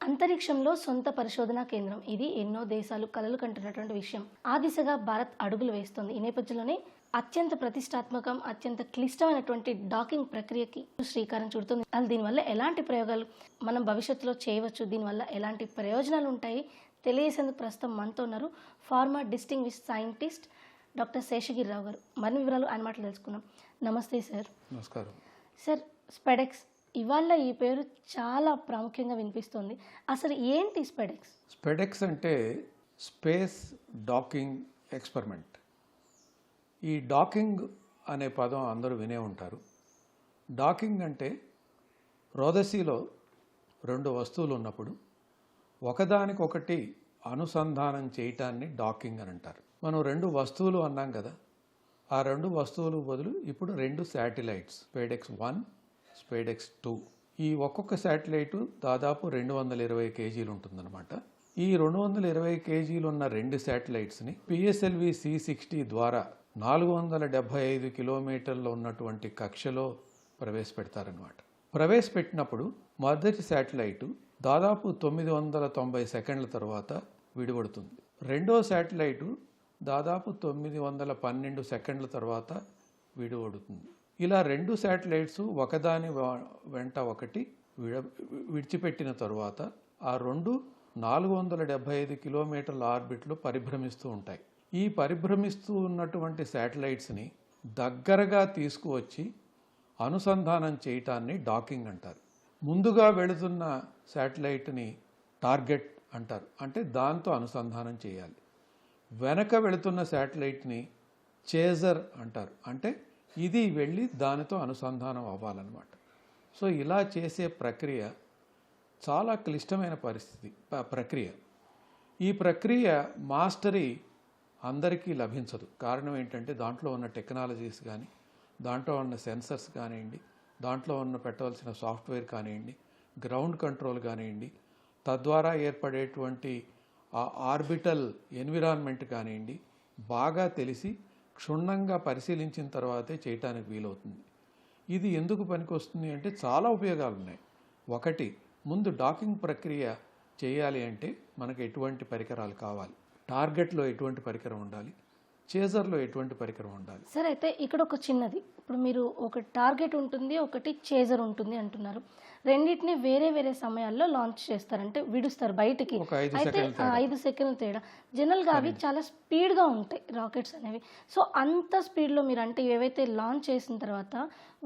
అంతరిక్షంలో సొంత పరిశోధనా కేంద్రం. ఇది ఎన్నో దేశాలు కలలు కంటున్నటువంటి విషయం. ఆ దిశగా భారత్ అడుగులు వేస్తోంది. ఈ నేపథ్యంలోనే అత్యంత ప్రతిష్టాత్మకం అత్యంత క్లిష్టమైనటువంటి డాకింగ్ ప్రక్రియకి శ్రీకారం చుడుతుంది. అసలు దీనివల్ల ఎలాంటి ప్రయోగాలు మనం భవిష్యత్తులో చేయవచ్చు? దీనివల్ల ఎలాంటి ప్రయోజనాలు ఉంటాయి తెలియజేసేందుకు ప్రస్తుతం మనతో ఉన్నారు pharma distinguish scientist doctor Seshagirirao గారు. మరిన్ని వివరాలు ఆయన మాటలు తెలుసుకుందాం. నమస్తే సార్. నమస్కారం. సార్ స్పెడెక్స్ ఇవాళ ఈ పేరు చాలా ప్రాముఖ్యంగా వినిపిస్తుంది. అసలు ఏంటి స్పెడెక్స్? స్పెడెక్స్ అంటే స్పేస్ డాకింగ్ ఎక్స్పెరిమెంట్. ఈ డాకింగ్ అనే పదం అందరూ వినే ఉంటారు. డాకింగ్ అంటే రోదసీలో రెండు వస్తువులు ఉన్నప్పుడు ఒకదానికొకటి అనుసంధానం చేయటాన్ని డాకింగ్ అని అంటారు. మనం రెండు వస్తువులు అన్నాం కదా ఆ రెండు వస్తువులు బదులు ఇప్పుడు రెండు satellites SpaDeX one SpaDeX two. ఈ ఒక్కొక్క శాటిలైట్ దాదాపు రెండు వందల ఇరవై కేజీలు ఉంటుందన్నమాట. ఈ రెండు వందల ఇరవై కేజీలు ఉన్న రెండు శాటిలైట్స్ని పిఎస్ఎల్వి సి సిక్స్టీ ద్వారా నాలుగు వందల డెబ్భై ఐదు కిలోమీటర్లు ఉన్నటువంటి కక్షలో ప్రవేశపెడతారనమాట ప్రవేశపెట్టినప్పుడు మొదటి శాటిలైటు దాదాపు తొమ్మిది వందల తొంభై సెకండ్ల తర్వాత విడిపడుతుంది. రెండో శాటిలైటు దాదాపు తొమ్మిది వందల పన్నెండు సెకండ్ల తర్వాత విడిపడుతుంది. ఇలా రెండు శాటిలైట్స్ ఒకదాని వెంట ఒకటి విడ విడిచిపెట్టిన తరువాత ఆ రెండు నాలుగు వందల డెబ్బై ఐదు కిలోమీటర్ల ఆర్బిట్లో పరిభ్రమిస్తూ ఉంటాయి. ఈ పరిభ్రమిస్తూ ఉన్నటువంటి శాటిలైట్స్ని దగ్గరగా తీసుకువచ్చి అనుసంధానం చేయటాన్ని డాకింగ్ అంటారు. ముందుగా వెళుతున్న శాటిలైట్ని టార్గెట్ అంటారు. అంటే దాంతో అనుసంధానం చేయాలి. వెనక వెళుతున్న శాటిలైట్ని చేజర్ అంటారు. అంటే ఇది వెళ్ళి దానితో అనుసంధానం అవ్వాలన్నమాట. సో ఇలా చేసే ప్రక్రియ చాలా క్లిష్టమైన పరిస్థితి ప్రక్రియ. ఈ ప్రక్రియ మాస్టరీ అందరికీ లభించదు. కారణం ఏంటంటే దాంట్లో ఉన్న టెక్నాలజీస్ కానీ దాంట్లో ఉన్న సెన్సర్స్ కానివ్వండి దాంట్లో ఉన్న పెట్టవలసిన సాఫ్ట్వేర్ కానివ్వండి గ్రౌండ్ కంట్రోల్ కానివ్వండి తద్వారా ఏర్పడేటువంటి ఆ ఆర్బిటల్ ఎన్విరాన్మెంట్ కానివ్వండి బాగా తెలిసి క్షుణ్ణంగా పరిశీలించిన తర్వాతే చేయటానికి వీలవుతుంది. ఇది ఎందుకు పనికొస్తుంది అంటే చాలా ఉపయోగాలు ఉన్నాయి ఒకటి ముందు డాకింగ్ ప్రక్రియ చేయాలి అంటే మనకు ఎటువంటి పరికరాలు కావాలి. టార్గెట్లో ఎటువంటి పరికరం ఉండాలి? చేజర్లో ఎటువంటి పరికరం ఉండాలి? సార్ అయితే ఇక్కడ ఒక చిన్నది. ఇప్పుడు మీరు ఒక టార్గెట్ ఉంటుంది ఒకటి చేజర్ ఉంటుంది అంటున్నారు. రెండింటిని వేరే వేరే సమయాల్లో లాంచ్ చేస్తారంటే విడుస్తారు బయటికి. అయితే ఐదు సెకండ్ల తేడా. జనరల్గా అవి చాలా స్పీడ్గా ఉంటాయి రాకెట్స్ అనేవి. సో అంత స్పీడ్లో మీరు అంటే ఏవైతే లాంచ్ చేసిన తర్వాత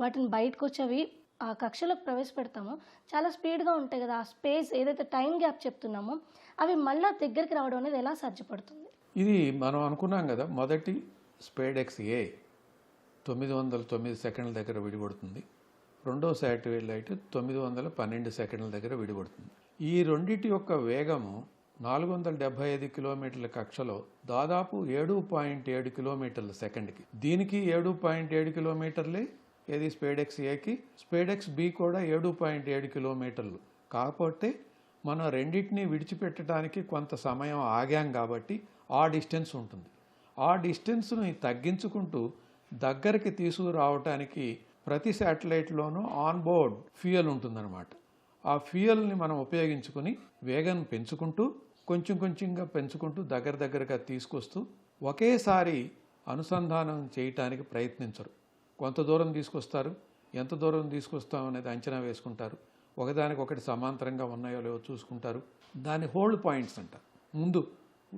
వాటిని బయటకు వచ్చి అవి ఆ కక్షలోకి ప్రవేశపెడతామో చాలా స్పీడ్గా ఉంటాయి కదా. ఆ స్పేస్ ఏదైతే టైం గ్యాప్ చెప్తున్నామో అవి మళ్ళీ దగ్గరికి రావడం అనేది ఎలా సాధ్యపడుతుంది? ఇది మనం అనుకున్నాం కదా మొదటి స్పేడెక్స్ ఏ తొమ్మిది వందల తొమ్మిది సెకండ్ల దగ్గర విడిపడుతుంది రెండో శాటిలైట్ తొమ్మిది వందల పన్నెండు సెకండ్ల దగ్గర విడిపడుతుంది ఈ రెండింటి యొక్క వేగము నాలుగు వందల డెబ్బై ఐదు కిలోమీటర్ల కక్షలో దాదాపు ఏడు పాయింట్ ఏడు కిలోమీటర్ల సెకండ్కి. దీనికి ఏడు పాయింట్ ఏడు కిలోమీటర్లే ఏది? స్పేడెక్స్ ఏకి స్పేడెక్స్ బి కూడా ఏడు పాయింట్ ఏడు కిలోమీటర్లు. కాకపోతే మనం రెండింటిని విడిచిపెట్టడానికి కొంత సమయం ఆగాం కాబట్టి ఆ డిస్టెన్స్ ఉంటుంది. ఆ డిస్టెన్స్ని తగ్గించుకుంటూ దగ్గరికి తీసుకురావటానికి ప్రతి శాటిలైట్లోనూ ఆన్ బోర్డ్ ఫ్యూయల్ ఉంటుందన్నమాట. ఆ ఫ్యూయల్ని మనం ఉపయోగించుకుని వేగం పెంచుకుంటూ కొంచెం కొంచెంగా పెంచుకుంటూ దగ్గర దగ్గరగా తీసుకొస్తూ ఒకేసారి అనుసంధానం చేయటానికి ప్రయత్నించరు. కొంత దూరం తీసుకొస్తారు ఎంత దూరం తీసుకొస్తాం అనేది అంచనా వేసుకుంటారు. ఒకదానికి ఒకటి సమాంతరంగా ఉన్నాయో లేవో చూసుకుంటారు. దాన్ని హోల్డ్ పాయింట్స్ అంటారు ముందు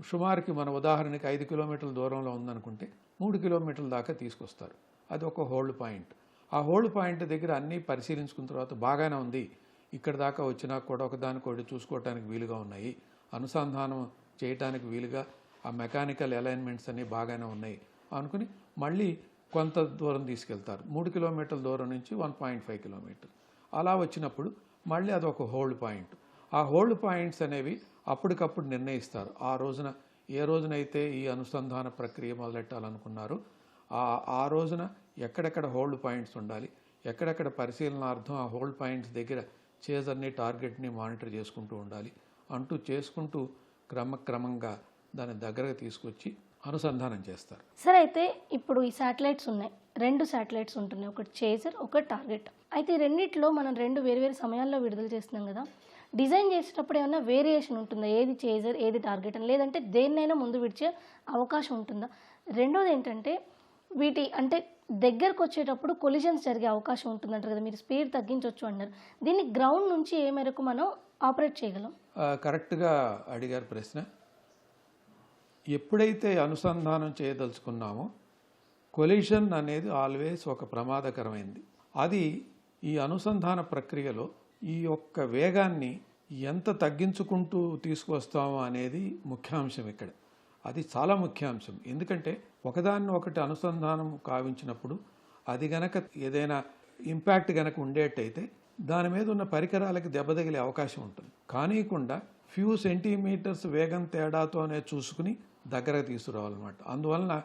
సుమారుకి మన ఉదాహరణకి ఐదు కిలోమీటర్ల దూరంలో ఉందనుకుంటే మూడు కిలోమీటర్ల దాకా తీసుకొస్తారు. అది ఒక హోల్డ్ పాయింట్ ఆ హోల్డ్ పాయింట్ దగ్గర అన్నీ పరిశీలించుకున్న తర్వాత బాగానే ఉంది. ఇక్కడ దాకా వచ్చినా కూడా ఒకదానికొకటి చూసుకోవటానికి వీలుగా ఉన్నాయి. అనుసంధానం చేయటానికి వీలుగా ఆ మెకానికల్ అలైన్మెంట్స్ అన్నీ బాగానే ఉన్నాయి అనుకుని మళ్ళీ కొంత దూరం తీసుకెళ్తారు. మూడు కిలోమీటర్ల దూరం నుంచి వన్ పాయింట్ ఫైవ్ కిలోమీటర్. అలా వచ్చినప్పుడు మళ్ళీ అదొక హోల్డ్ పాయింట్ ఆ హోల్డ్ పాయింట్స్ అనేవి అప్పటికప్పుడు నిర్ణయిస్తారు. ఆ రోజున ఏ రోజునైతే ఈ అనుసంధాన ప్రక్రియ మొదలెట్టాలనుకున్నారో ఆ ఆ రోజున ఎక్కడెక్కడ హోల్డ్ పాయింట్స్ ఉండాలి ఎక్కడెక్కడ పరిశీలనార్థం ఆ హోల్డ్ పాయింట్స్ దగ్గర చేజర్ని టార్గెట్ని మానిటర్ చేసుకుంటూ ఉండాలి అంటూ చేసుకుంటూ క్రమక్రమంగా దాన్ని దగ్గరకు తీసుకొచ్చి అనుసంధానం చేస్తారు. సరే అయితే ఇప్పుడు ఈ శాటిలైట్స్ ఉన్నాయి. రెండు శాటిలైట్స్ ఉంటున్నాయి. ఒకటి చేజర్ ఒకటి టార్గెట్. అయితే రెండిట్లో మనం రెండు వేరు వేరు సమయాల్లో విడుదల చేస్తున్నాం కదా. డిజైన్ చేసేటప్పుడు ఏమైనా వేరియేషన్ ఉంటుందా? ఏది చేజర్ ఏది టార్గెట్ అని? లేదంటే దేన్నైనా ముందు విడిచే అవకాశం ఉంటుందా? రెండోది ఏంటంటే వీటి అంటే దగ్గరకు వచ్చేటప్పుడు కొలిజన్స్ జరిగే అవకాశం ఉంటుందంటారు కదా. మీరు స్పీడ్ తగ్గించవచ్చు అన్నారు దీన్ని గ్రౌండ్ నుంచి ఏ మేరకు మనం ఆపరేట్ చేయగలం? కరెక్ట్గా అడిగారు ప్రశ్న. ఎప్పుడైతే అనుసంధానం చేయదలుచుకున్నామో కొలిషన్ అనేది ఆల్వేస్ ఒక ప్రమాదకరమైంది. అది ఈ అనుసంధాన ప్రక్రియలో ఈ యొక్క వేగాన్ని ఎంత తగ్గించుకుంటూ తీసుకొస్తామో అనేది ముఖ్యాంశం ఇక్కడ. అది చాలా ముఖ్యాంశం. ఎందుకంటే ఒకదాన్ని ఒకటి అనుసంధానం కావించినప్పుడు అది గనక ఏదైనా ఇంపాక్ట్ గనక ఉండేటైతే దాని మీద ఉన్న పరికరాలకి దెబ్బ తగిలే అవకాశం ఉంటుంది. కానీకుండా ఫ్యూ సెంటీమీటర్స్ వేగం తేడాతోనే చూసుకుని దగ్గరకు తీసుకురావాలన్నమాట. అందువలన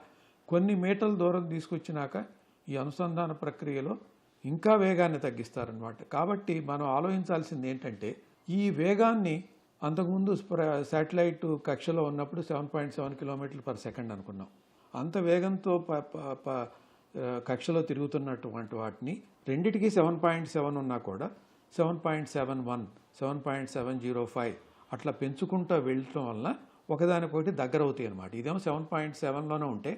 కొన్ని మీటర్ల దూరం తీసుకొచ్చినాక ఈ అనుసంధాన ప్రక్రియలో ఇంకా వేగాన్ని తగ్గిస్తారనమాట కాబట్టి మనం ఆలోచించాల్సింది ఏంటంటే ఈ వేగాన్ని అంతకుముందు శాటిలైట్ కక్షలో ఉన్నప్పుడు సెవెన్ పాయింట్ సెవెన్ కిలోమీటర్లు పర్ సెకండ్ అనుకున్నాం. అంత వేగంతో ప- ప- కక్షలో తిరుగుతున్నటువంటి వాటిని రెండిటికి సెవెన్ పాయింట్ సెవెన్ ఉన్నా కూడా seven point seven one seven point seven zero five అట్లా పెంచుకుంటూ వెళ్ళటం వల్ల ఒకదానికొకటి దగ్గర అవుతాయి అనమాట ఇదేమో సెవెన్ పాయింట్ సెవెన్లోనే ఉంటే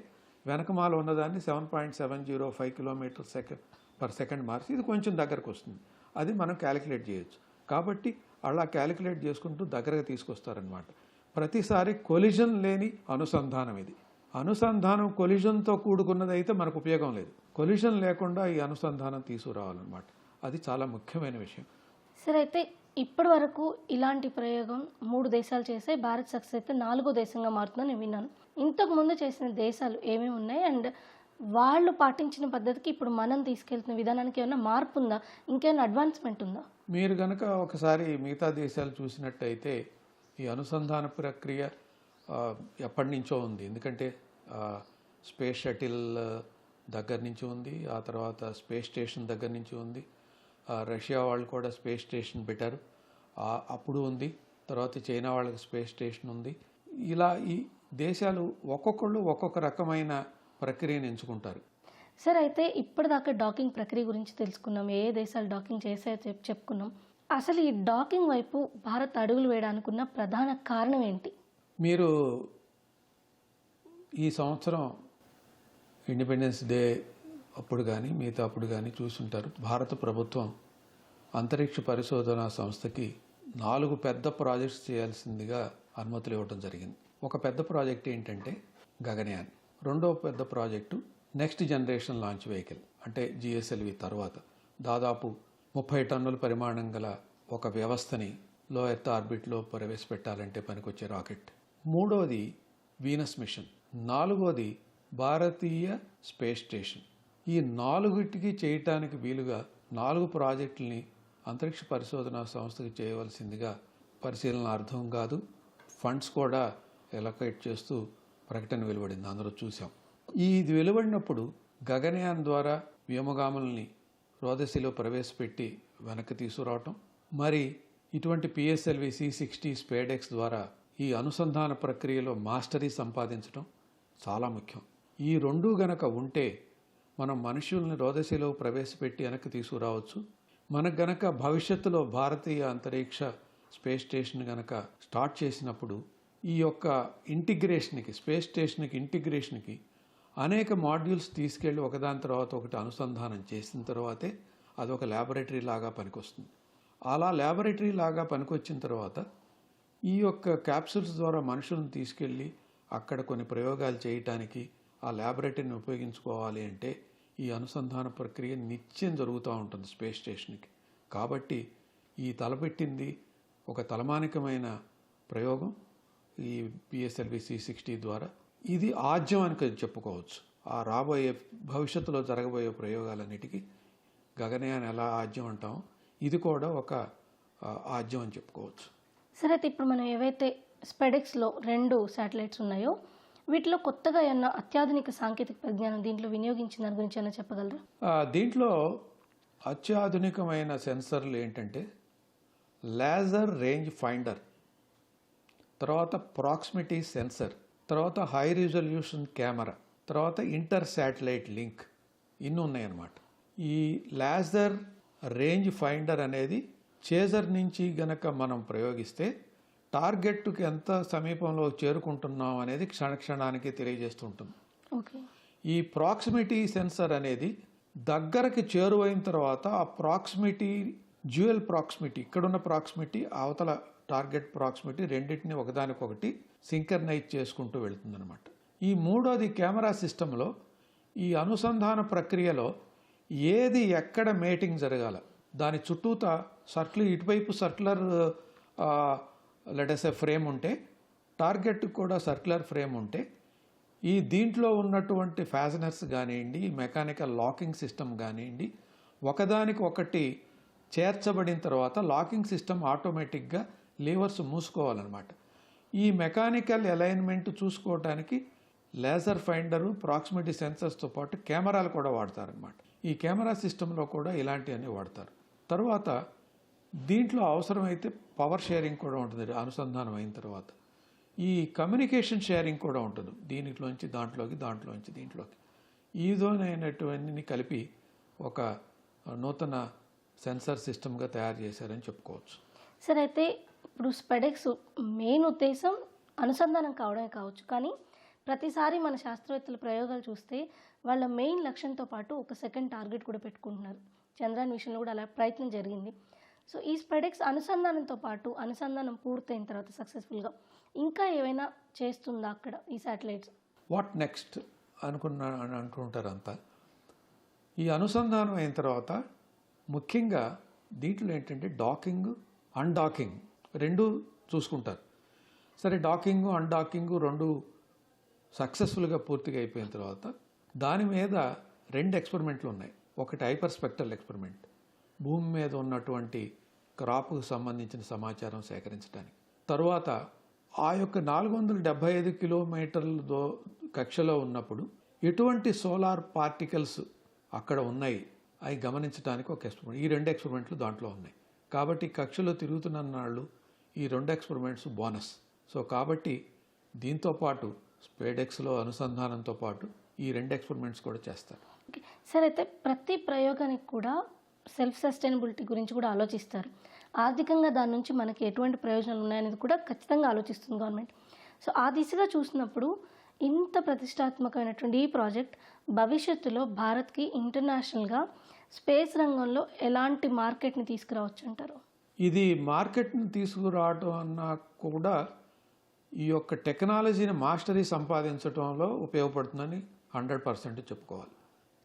వెనకమాల ఉన్నదాన్ని seven point seven zero five kilometre second per second మార్చి ఇది కొంచెం దగ్గరకు వస్తుంది అది మనం క్యాలిక్యులేట్ చేయొచ్చు. కాబట్టి అలా క్యాలిక్యులేట్ చేసుకుంటూ దగ్గరగా తీసుకొస్తారనమాట ప్రతిసారి కొలిజన్ లేని అనుసంధానం ఇది. అనుసంధానం కొలిజన్తో కూడుకున్నది అయితే మనకు ఉపయోగం లేదు. కొలిజన్ లేకుండా ఈ అనుసంధానం తీసుకురావాలన్నమాట. అది చాలా ముఖ్యమైన విషయం. సరే అయితే ఇప్పటి వరకు ఇలాంటి ప్రయోగం మూడు దేశాలు చేస్తే భారత్ సక్సెస్ అయితే నాలుగో దేశంగా మారుతుందని నేను విన్నాను. ఇంతకు ముందు చేసిన దేశాలు ఏమేమి ఉన్నాయి? అండ్ వాళ్ళు పాటించిన పద్ధతికి ఇప్పుడు మనం తీసుకెళ్తున్న విధానానికి ఏమైనా మార్పు ఉందా? ఇంకేమైనా అడ్వాన్స్మెంట్ ఉందా? మీరు కనుక ఒకసారి మిగతా దేశాలు చూసినట్టయితే ఈ అనుసంధాన ప్రక్రియ ఎప్పటి నుంచో ఉంది. ఎందుకంటే స్పేస్ షటిల్ దగ్గర నుంచి ఉంది. ఆ తర్వాత స్పేస్ స్టేషన్ దగ్గర నుంచి ఉంది. రష్యా వాళ్ళు కూడా స్పేస్ స్టేషన్ పెట్టారు. అప్పుడు ఉంది. తర్వాత చైనా వాళ్ళకి స్పేస్ స్టేషన్ ఉంది. ఇలా ఈ దేశాలు ఒక్కొక్కళ్ళు ఒక్కొక్క రకమైన ప్రక్రియను ఎంచుకుంటారు. సరే అయితే ఇప్పటిదాకా డాకింగ్ ప్రక్రియ గురించి తెలుసుకున్నాం. ఏ దేశాలు డాకింగ్ చెప్ చెప్పుకున్నాం. అసలు ఈ డాకింగ్ వైపు భారత్ అడుగులు వేయడానికి ఉన్న ప్రధాన కారణం ఏంటి? మీరు ఈ సంవత్సరం ఇండిపెండెన్స్ డే అప్పుడు కానీ మిగతా అప్పుడు కానీ చూసుంటారు. భారత ప్రభుత్వం అంతరిక్ష పరిశోధన సంస్థకి నాలుగు పెద్ద ప్రాజెక్ట్స్ చేయాల్సిందిగా అనుమతులు ఇవ్వడం జరిగింది. ఒక పెద్ద ప్రాజెక్ట్ ఏంటంటే గగనయాన్. రెండో పెద్ద project next generation launch vehicle అంటే జిఎస్ఎల్వి తర్వాత. దాదాపు ముప్పై టన్నుల పరిమాణం గల ఒక వ్యవస్థని లో ఎర్త్ ఆర్బిట్లో ప్రవేశపెట్టాలంటే పనికొచ్చే రాకెట్. మూడోది వీనస్ మిషన్. నాలుగోది భారతీయ స్పేస్ స్టేషన్. ఈ నాలుగుటికి చేయటానికి వీలుగా నాలుగు ప్రాజెక్టుల్ని అంతరిక్ష పరిశోధన సంస్థకి చేయవలసిందిగా పరిశీలన అర్థం కాదు. ఫండ్స్ కూడా ఎలకేట్ చేస్తూ ప్రకటన వెలువడింది. అందరూ చూసాం ఈ ఇది వెలువడినప్పుడు గగనయాన్ ద్వారా వ్యోమగాముల్ని రోదసిలో ప్రవేశపెట్టి వెనక్కి తీసుకురావటం మరి ఇటువంటి పిఎస్ఎల్వి సి సిక్స్టీ స్పేడెక్స్ ద్వారా ఈ అనుసంధాన ప్రక్రియలో మాస్టరీ సంపాదించడం చాలా ముఖ్యం. ఈ రెండు గనక ఉంటే మనం మనుషుల్ని రోదశిలో ప్రవేశపెట్టి వెనక్కి తీసుకురావచ్చు. మనకు గనక భవిష్యత్తులో భారతీయ అంతరిక్ష స్పేస్ స్టేషన్ గనక స్టార్ట్ చేసినప్పుడు ఈ యొక్క ఇంటిగ్రేషన్కి స్పేస్ స్టేషన్కి ఇంటిగ్రేషన్కి అనేక మాడ్యూల్స్ తీసుకెళ్ళి ఒకదాని తర్వాత ఒకటి అనుసంధానం చేసిన తర్వాతే అదొక ల్యాబొరేటరీ లాగా పనికొస్తుంది. అలా ల్యాబొరేటరీ లాగా పనికొచ్చిన తర్వాత ఈ యొక్క క్యాప్సూల్స్ ద్వారా మనుషులను తీసుకెళ్ళి అక్కడ కొన్ని ప్రయోగాలు చేయటానికి ఆ ల్యాబొరేటరీని ఉపయోగించుకోవాలి అంటే ఈ అనుసంధాన ప్రక్రియ నిత్యం జరుగుతూ ఉంటుంది స్పేస్ స్టేషన్కి కాబట్టి ఈ తలపెట్టింది ఒక తలమానికమైన ప్రయోగం ఈ పిఎస్ఎల్వి సి సిక్స్టీ ద్వారా. ఇది ఆద్యం అని చెప్పుకోవచ్చు. ఆ రాబోయే భవిష్యత్తులో జరగబోయే ప్రయోగాలన్నిటికీ గగనయాన్ ఎలా ఆద్యం అంటామో ఇది కూడా ఒక ఆద్యం అని చెప్పుకోవచ్చు. సరే అయితే ఇప్పుడు మనం ఏవైతే స్పెడెక్స్లో రెండు శాటిలైట్స్ ఉన్నాయో వీటిలో కొత్తగా ఏమన్నా అత్యాధునిక సాంకేతిక పరిజ్ఞానం దీంట్లో వినియోగించిన దాని గురించి ఏమైనా చెప్పగలరా? దీంట్లో అత్యాధునికమైన సెన్సర్లు ఏంటంటే లేజర్ రేంజ్ ఫైండర్ తర్వాత ప్రాక్సిమిటీ సెన్సర్ తర్వాత హై రిజల్యూషన్ కెమెరా తర్వాత ఇంటర్ శాటిలైట్ లింక్ ఇన్ని ఉన్నాయన్నమాట. ఈ లేజర్ రేంజ్ ఫైండర్ అనేది చేజర్ నుంచి గనక మనం ప్రయోగిస్తే టార్గెట్కి ఎంత సమీపంలో చేరుకుంటున్నాం అనేది క్షణక్షణానికి తెలియజేస్తుంటుంది ఈ ప్రాక్సిమిటీ సెన్సర్ అనేది దగ్గరకి చేరువైన తర్వాత ఆ ప్రాక్సిమిటీ జ్యువెల్ ప్రాక్సిమిటీ ఇక్కడున్న ప్రాక్సిమిటీ అవతల టార్గెట్ ప్రాక్సిమిటీ రెండింటిని ఒకదానికొకటి సింకర్నైజ్ చేసుకుంటూ వెళ్తుందన్నమాట. ఈ మూడోది కెమెరా సిస్టంలో ఈ అనుసంధాన ప్రక్రియలో ఏది ఎక్కడ మేటింగ్ జరగాల దాని చుట్టూత సర్క్యులర్ ఇటువైపు సర్క్యులర్ లెటెస్ ఫ్రేమ్ ఉంటే టార్గెట్ కూడా సర్క్యులర్ ఫ్రేమ్ ఉంటే ఈ దీంట్లో ఉన్నటువంటి ఫ్యాజనర్స్ కానివ్వండి మెకానికల్ లాకింగ్ సిస్టమ్ కానివ్వండి ఒకదానికి ఒకటి చేర్చబడిన తర్వాత లాకింగ్ సిస్టమ్ ఆటోమేటిక్గా లీవర్స్ మూసుకోవాలన్నమాట. ఈ మెకానికల్ అలైన్మెంట్ చూసుకోవడానికి లేజర్ ఫైండరు ప్రాక్సిమిటీ సెన్సర్స్తో పాటు కెమెరాలు కూడా వాడతారనమాట ఈ కెమెరా సిస్టంలో కూడా ఇలాంటివన్నీ వాడతారు. తర్వాత దీంట్లో అవసరమైతే పవర్ షేరింగ్ కూడా ఉంటుంది అనుసంధానం అయిన తర్వాత. ఈ కమ్యూనికేషన్ షేరింగ్ కూడా ఉంటుంది దీనిలోంచి దాంట్లోకి దాంట్లోంచి దీంట్లోకి. ఈజోనైనటువన్నీ కలిపి ఒక నూతన సెన్సార్ సిస్టమ్గా తయారు చేశారని చెప్పుకోవచ్చు. సరే అయితే ఇప్పుడు స్పెడెక్స్ మెయిన్ ఉద్దేశం అనుసంధానం కావడమే కావచ్చు కానీ ప్రతిసారి మన శాస్త్రవేత్తల ప్రయోగాలు చూస్తే వాళ్ళ మెయిన్ లక్ష్యంతో పాటు ఒక సెకండ్ టార్గెట్ కూడా పెట్టుకుంటున్నారు. చంద్రయాన్ విషయంలో కూడా అలా ప్రయత్నం జరిగింది. సో ఈ స్పెడెక్స్ అనుసంధానంతో పాటు అనుసంధానం పూర్తయిన తర్వాత సక్సెస్ఫుల్గా ఇంకా ఏమైనా చేస్తుందా అక్కడ ఈ శాటిలైట్స్ వాట్ నెక్స్ట్ అనుకున్నా అని అంటుంటారు అంతా. ఈ అనుసంధానం అయిన తర్వాత ముఖ్యంగా దీంట్లో ఏంటంటే డాకింగ్ అన్డాకింగ్ రెండు చూసుకుంటారు. సరే డాకింగ్ అన్డాకింగ్ రెండు సక్సెస్ఫుల్గా పూర్తిగా అయిపోయిన తర్వాత దాని మీద రెండు ఎక్స్పెరిమెంట్లు ఉన్నాయి. ఒకటి హైపర్ స్పెక్ట్రల్ ఎక్స్పెరిమెంట్. భూమి మీద ఉన్నటువంటి క్రాప్కు సంబంధించిన సమాచారం సేకరించడానికి. తరువాత ఆ యొక్క నాలుగు వందల డెబ్బై ఐదు కిలోమీటర్ల దో కక్షలో ఉన్నప్పుడు ఎటువంటి సోలార్ పార్టికల్స్ అక్కడ ఉన్నాయి అవి గమనించడానికి ఒక ఎక్స్పెరిమెంట్ ఈ రెండు ఎక్స్పెరిమెంట్లు దాంట్లో ఉన్నాయి. కాబట్టి కక్షలో తిరుగుతున్న నాళ్ళు ఈ రెండు ఎక్స్పెరిమెంట్స్ బోనస్. సో కాబట్టి దీంతో పాటు స్పేడెక్స్లో అనుసంధానంతో పాటు ఈ రెండు ఎక్స్పెరిమెంట్స్ కూడా చేస్తారు. సరే అయితే ప్రతి ప్రయోగానికి కూడా సెల్ఫ్ సస్టైనబిలిటీ గురించి కూడా ఆలోచిస్తారు. ఆర్థికంగా దాని నుంచి మనకి ఎటువంటి ప్రయోజనాలు ఉన్నాయనేది కూడా ఖచ్చితంగా ఆలోచిస్తుంది గవర్నమెంట్. సో ఆ దిశగా చూసినప్పుడు ఇంత ప్రతిష్టాత్మకమైనటువంటి ఈ ప్రాజెక్ట్ భవిష్యత్తులో భారత్కి ఇంటర్నేషనల్గా స్పేస్ రంగంలో ఎలాంటి మార్కెట్ని తీసుకురావచ్చు అంటారు? ఇది మార్కెట్ని తీసుకురావటం అన్నా కూడా ఈ యొక్క టెక్నాలజీని మాస్టరీ సంపాదించడంలో ఉపయోగపడుతుందని హండ్రెడ్ పర్సెంట్ చెప్పుకోవాలి.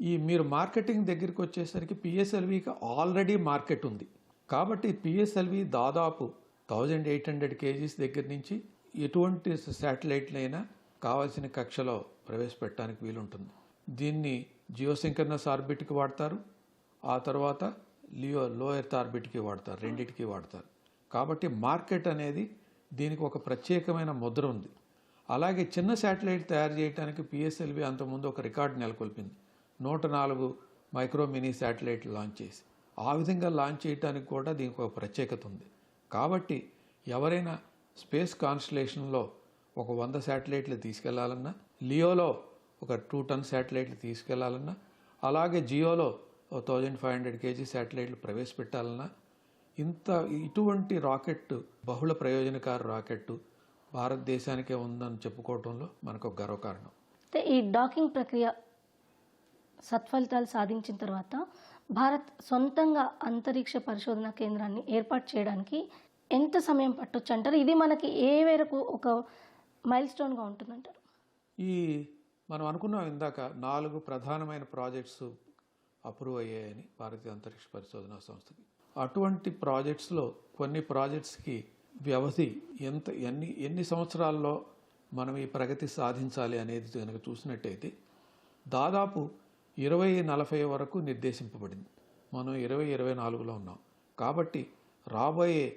ఈ మీరు మార్కెటింగ్ దగ్గరికి వచ్చేసరికి పిఎస్ఎల్వికి ఆల్రెడీ మార్కెట్ ఉంది. కాబట్టి పిఎస్ఎల్వి దాదాపు థౌజండ్ ఎయిట్ హండ్రెడ్ కేజీస్ దగ్గర నుంచి ఎటువంటి శాటిలైట్లైనా కావాల్సిన కక్షలో ప్రవేశపెట్టడానికి వీలుంటుంది. దీన్ని జియోసింకర్నస్ ఆర్బిట్కి వాడతారు. ఆ తర్వాత లియో లో ఎర్త్ ఆర్బిట్కి వాడతారు. రెండింటికి వాడతారు. కాబట్టి మార్కెట్ అనేది దీనికి ఒక ప్రత్యేకమైన ముద్ర ఉంది. అలాగే చిన్న శాటిలైట్ తయారు చేయడానికి పిఎస్ఎల్వి అంతకుముందు ఒక రికార్డు నెలకొల్పింది. నూట నాలుగు మైక్రో మినీ శాటిలైట్ లాంచ్ చేసి ఆ విధంగా లాంచ్ చేయడానికి కూడా దీనికి ఒక ప్రత్యేకత ఉంది. కాబట్టి ఎవరైనా స్పేస్ కాన్స్టలేషన్లో ఒక వంద శాటిలైట్లు తీసుకెళ్ళాలన్నా లియోలో ఒక టూ టన్ శాటిలైట్లు తీసుకెళ్ళాలన్నా అలాగే జియోలో ఓ థౌజండ్ ఫైవ్ హండ్రెడ్ కేజీ శాటిలైట్లు ప్రవేశపెట్టాలన్నా ఇంత ఇటువంటి రాకెట్ బహుళ ప్రయోజనకారు రాకెట్ భారతదేశానికే ఉందని చెప్పుకోవడంలో మనకు ఒక గర్వకారణం. ఈ డాకింగ్ ప్రక్రియ సత్ఫలితాలు సాధించిన తర్వాత భారత్ సొంతంగా అంతరిక్ష పరిశోధన కేంద్రాన్ని ఏర్పాటు చేయడానికి ఎంత సమయం పట్టొచ్చు అంటారు? ఇది మనకి ఏ మేరకు ఒక మైల్ స్టోన్గా ఉంటుందంటారు? ఈ మనం అనుకున్నాం ఇందాక నాలుగు ప్రధానమైన ప్రాజెక్ట్స్ అప్రూవ్ అయ్యాయని భారతీయ అంతరిక్ష పరిశోధన సంస్థకి. అటువంటి ప్రాజెక్ట్స్లో కొన్ని ప్రాజెక్ట్స్కి వ్యవధి ఎంత ఎన్ని ఎన్ని సంవత్సరాల్లో మనం ఈ ప్రగతి సాధించాలి అనేది కనుక చూసినట్టయితే దాదాపు ఇరవై నలభై వరకు నిర్దేశింపబడింది. మనం ఇరవై ఇరవై నాలుగులో ఉన్నాం. కాబట్టి రాబోయే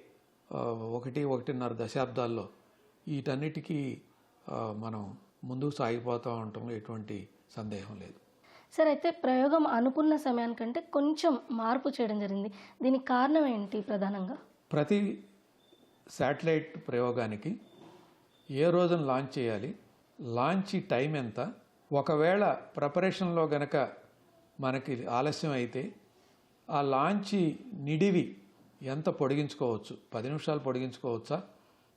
ఒకటి ఒకటిన్నర దశాబ్దాల్లో వీటన్నిటికీ మనం ముందుకు సాగిపోతూ ఉండటంలో ఎటువంటి సందేహం లేదు. సార్ అయితే ప్రయోగం అనుకున్న సమయానికంటే కొంచెం మార్పు చేయడం జరిగింది. దీనికి కారణం ఏంటి ప్రధానంగా? ప్రతి శాటిలైట్ ప్రయోగానికి ఏ రోజున లాంచ్ చేయాలి? లాంచ్ టైం ఎంత? ఒకవేళ ప్రిపరేషన్లో గనక మనకి ఆలస్యం అయితే ఆ లాంచి నిడివి ఎంత పొడిగించుకోవచ్చు? పది నిమిషాలు పొడిగించుకోవచ్చా?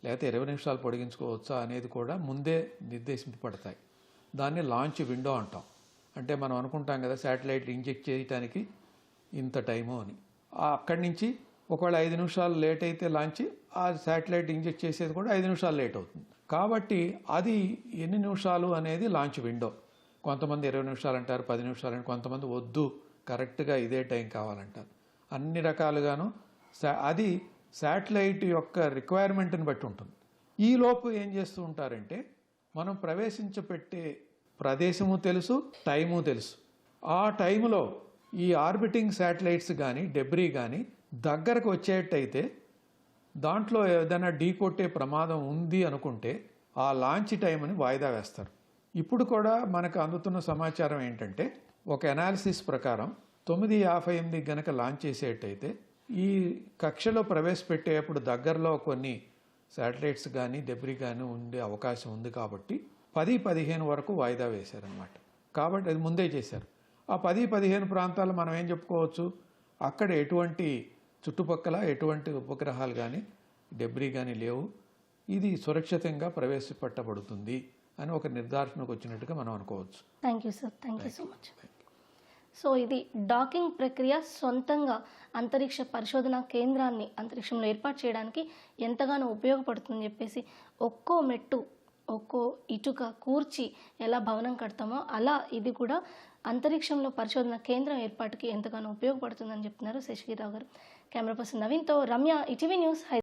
లేకపోతే ఇరవై నిమిషాలు పొడిగించుకోవచ్చా అనేది కూడా ముందే నిర్దేశింపబడతాయి. దాన్ని లాంచ్ విండో అంటాం. అంటే మనం అనుకుంటాం కదా శాటిలైట్ ఇంజెక్ట్ చేయడానికి ఇంత టైము అని. అక్కడి నుంచి ఒకవేళ ఐదు నిమిషాలు లేట్ అయితే లాంచ్ ఆ శాటిలైట్ ఇంజెక్ట్ చేసేది కూడా ఐదు నిమిషాలు లేట్ అవుతుంది. కాబట్టి అది ఎన్ని నిమిషాలు అనేది లాంచ్ విండో కొంతమంది ఇరవై నిమిషాలు అంటారు పది నిమిషాలు అంటారు కొంతమంది వద్దు కరెక్ట్గా ఇదే టైం కావాలంటారు. అన్ని రకాలుగాను అది శాటిలైట్ యొక్క రిక్వైర్మెంట్ని బట్టి ఉంటుంది. ఈ లోపు ఏం చేస్తూ ఉంటారంటే మనం ప్రవేశించపెట్టే ప్రదేశము తెలుసు టైము తెలుసు. ఆ టైంలో ఈ ఆర్బిటింగ్ శాటిలైట్స్ కానీ డెబ్రీ కానీ దగ్గరకు వచ్చేటైతే దాంట్లో ఏదైనా ఢీ కొట్టే ప్రమాదం ఉంది అనుకుంటే ఆ లాంచ్ టైంని వాయిదా వేస్తారు. ఇప్పుడు కూడా మనకు అందుతున్న సమాచారం ఏంటంటే ఒక అనాలిసిస్ ప్రకారం తొమ్మిది యాభై ఎనిమిది గనక లాంచ్ చేసేటైతే ఈ కక్షలో ప్రవేశపెట్టేప్పుడు దగ్గరలో కొన్ని శాటిలైట్స్ కానీ దెబ్రి కానీ ఉండే అవకాశం ఉంది కాబట్టి పది పదిహేను వరకు వాయిదా వేశారనమాట కాబట్టి అది ముందే చేశారు. ఆ పది పదిహేను ప్రాంతాలు మనం ఏం చెప్పుకోవచ్చు? అక్కడ ఎటువంటి చుట్టుపక్కల ఎటువంటి ఉపగ్రహాలు కానీ డెబ్రీ కానీ లేవు. ఇది సురక్షితంగా ప్రవేశపెట్టబడుతుంది. అని ఒక నిర్ధారణకు వచ్చినట్టుగా మనం అనుకోవచ్చు. Thank you sir thank you so much so ఇది డాకింగ్ ప్రక్రియ సొంతంగా అంతరిక్ష పరిశోధన కేంద్రాన్ని అంతరిక్షంలో ఏర్పాటు చేయడానికి ఎంతగానో ఉపయోగపడుతుందని చెప్పేసి ఒక్కో మెట్టు ఒక్కో ఇటుక కూర్చి ఎలా భవనం కడతామో అలా ఇది కూడా అంతరిక్షంలో పరిశోధన కేంద్రం ఏర్పాటుకి ఎంతగానో ఉపయోగపడుతుందని చెప్తున్నారు శశిగిరావు గారు. కెమెరా పర్సన్ నవీన్తో రమ్య ఇటీవీ న్యూస్